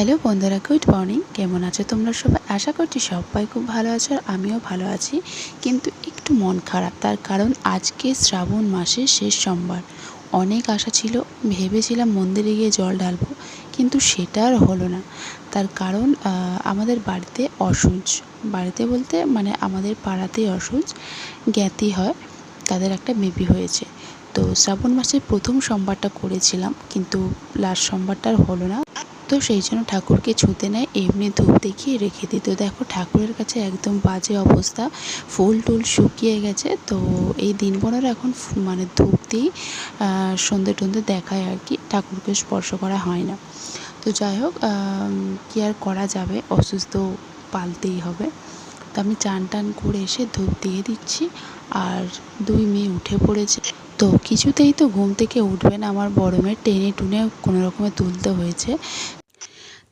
Hello বন্ধুরা, good morning. কেমন আছো তোমরা সবাই? আশা করছি সবাই খুব ভালো আছো আর আমিও ভালো আছি। কিন্তু একটু মন খারাপ, তার কারণ আজকে শ্রাবণ মাসের শেষ সোমবার। অনেক আশা ছিল, ভেবেছিলাম মন্দিরে গিয়ে জল ঢালবো, কিন্তু সেটা আর হলো না। তার কারণ আমাদের বাড়িতে অসুচ। বাড়িতে বলতে মানে আমাদের পাড়াতেই অসুচ, জ্ঞাতি হয়, তাদের একটা বেবি হয়েছে। তো শ্রাবণ মাসের প্রথম সোমবারটা করেছিলাম, কিন্তু লাস্ট সোমবারটা আর হলো না। তো সেই জন্য ঠাকুরকে ছুঁতে নেয়, এমনি ধূপ দেখিয়ে রেখে দিত। দেখো ঠাকুরের কাছে একদম বাজে অবস্থা, ফুল টুল শুকিয়ে গেছে। তো এই দিনভরের এখন মানে ধূপ দিয়েই সন্ধে টন্ধে দেখায় আর কি, ঠাকুরকে স্পর্শ করা হয় না। তো যাই হোক কি আর করা যাবে? অসুস্থ পালতেই হবে। তো আমি চান টান করে এসে ধূপ দিয়ে দিচ্ছি। আর দুই মেয়ে উঠে পড়েছে। তো কিছুতেই তো ঘুম থেকে উঠবে না। আমার বড় মেয়ে টেনে টুনে কোনো রকমে তুলতে হয়েছে।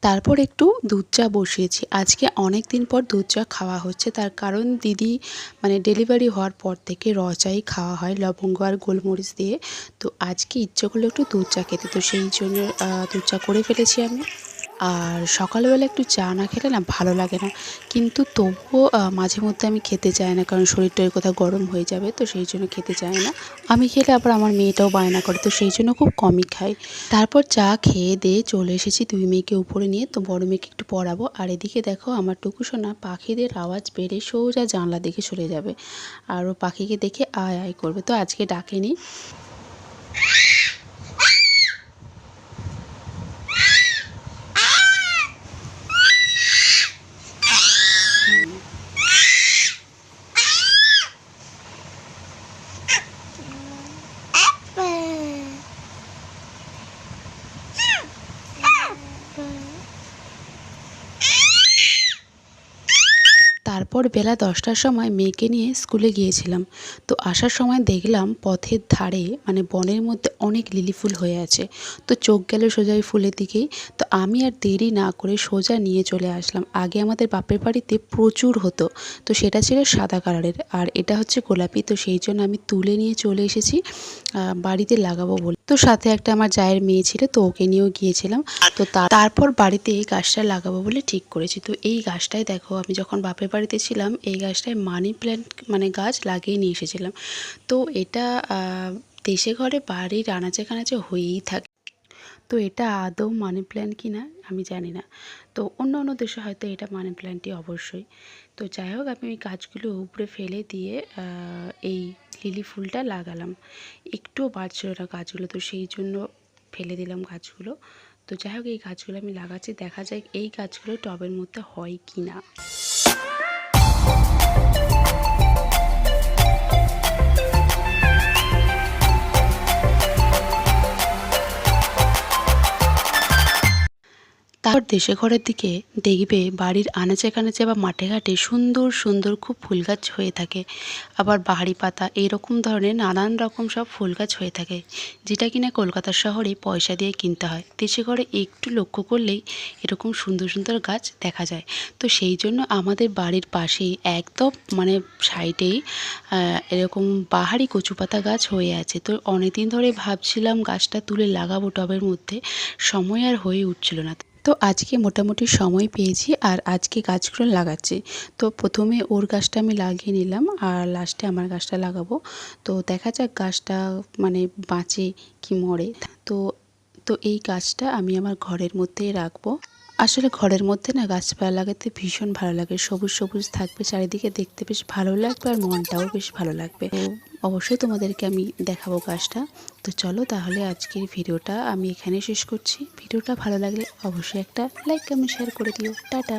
তারপর একটু দুধ চা বসিয়েছি। আজকে অনেক দিন পর দুধ চা খাওয়া হচ্ছে। তার কারণ দিদি মানে ডেলিভারি হওয়ার পর থেকে র চাই খাওয়া হয়, লবঙ্গ আর গোলমরিচ দিয়ে। তো আজকে ইচ্ছে করল একটু দুধ চা খেতে। তো সেই জন্য দুধ চা করে ফেলেছি আমি। আর সকালবেলা একটু চা না খেলে না ভালো লাগে না। কিন্তু তবুও মাঝে মধ্যে আমি খেতে চাই না, কারণ শরীরটা কোথাও গরম হয়ে যাবে, তো সেই জন্য খেতে চাই না। আমি খেলে আবার আমার মেয়েটাও বায়না করে, তো সেই জন্য খুব কমই খাই। তারপর চা খেয়ে দিয়ে চলে এসেছি দুই মেয়েকে উপরে নিয়ে, তো বড় মেয়েকে একটু পড়াবো। আর এদিকে দেখো, আমার টুকু সোনা পাখিদের আওয়াজ বেড়ে সোজা জানলা দিকে চলে যাবে। আর ও পাখিকে দেখে আয় আয় করবে, তো আজকে ডাকেনি। তারপর বেলা দশটার সময় মেয়েকে নিয়ে স্কুলে গিয়েছিলাম। তো আসার সময় দেখলাম পথের ধারে মানে বনের মধ্যে অনেক লিলি ফুল হয়ে আছে। তো চোখ গেল সোজা ওই ফুলের দিকেই তো আমি আর দেরি না করে সোজা নিয়ে চলে আসলাম। আগে আমাদের বাপের বাড়িতে প্রচুর হতো। তো সেটা ছিল সাদা কালারের। আর এটা হচ্ছে গোলাপি। তো সেই জন্য আমি তুলে নিয়ে চলে এসেছি। বাড়িতে লাগাবো বলে। তো সাথে একটা আমার জায়ের মেয়ে ছিল, তো ওকে নিয়েও গিয়েছিলাম। তো তারপর বাড়িতে এই গাছটা লাগাবো বলে ঠিক করেছি। তো এই গাছটাই দেখো, আমি যখন বাপের বাড়িতে ছিলাম, এই গাছটায় মানি প্ল্যান্ট মানে গাছ লাগিয়ে নিয়ে এসেছিলাম। তো এটা দেশে ঘরে বাড়ির আনাচে কানাচে হয়েই থাকে। তো এটা আদৌ মানি প্ল্যান্ট কি না আমি জানি না। তো অন্য অন্য দেশে হয়তো এটা মানি প্ল্যান্টই অবশ্যই। তো যাই হোক, আমি ওই গাছগুলো উপরে ফেলে দিয়ে এই লিলি ফুলটা লাগালাম। একটুও বাড়ছিল না গাছগুলো, তো সেই জন্য ফেলে দিলাম গাছগুলো। তো যাই হোক, এই গাছগুলো আমি লাগাচ্ছি, দেখা যায় এই গাছগুলো টবের মধ্যে হয় কি না তারপর দেশে ঘরের দিকে দেখবে বাড়ির আনাচে কানাচে বা মাঠে ঘাটে সুন্দর সুন্দর খুব ফুল গাছ হয়ে থাকে। আবার বাহারি পাতা এইরকম ধরনের নানান রকম সব ফুল গাছ হয়ে থাকে, যেটা কিনা কলকাতা শহরে পয়সা দিয়ে কিনতে হয়। দেশে ঘরে একটু লক্ষ্য করলেই এরকম সুন্দর সুন্দর গাছ দেখা যায়। তো সেই জন্য আমাদের বাড়ির পাশেই একদম মানে সাইডেই এরকম বাহারি কচু পাতা গাছ হয়ে আছে। তো অনেকদিন ধরে ভাবছিলাম গাছটা তুলে লাগাবো টবের মধ্যে, সময় আর হয়ে উঠছিল না। তো আজকে মোটামুটি সময় পেয়েছি আর আজকে গাছগুলো লাগাচ্ছি। তো প্রথমে ওর গাছটা আমি লাগিয়ে নিলাম আর লাস্টে আমার গাছটা লাগাবো। তো দেখা যাক গাছটা মানে বাঁচে কি মরে। তো তো এই গাছটা আমি আমার ঘরের মধ্যেই রাখব। আসলে ঘরের মধ্যে না গাছপালা লাগাতে ভীষণ ভালো লাগে। সবুজ সবুজ থাকবে চারিদিকে দেখতে বেশ ভালো লাগবে আর মনটাও বেশ ভালো লাগবে। অবশ্যই তোমাদেরকে আমি দেখাবো গাছটা। তো চলো তাহলে আজকের ভিডিওটা আমি এখানে শেষ করছি। ভিডিওটা ভালো লাগলে অবশ্যই একটা লাইক কমেন্ট শেয়ার করে দিও। টাটা।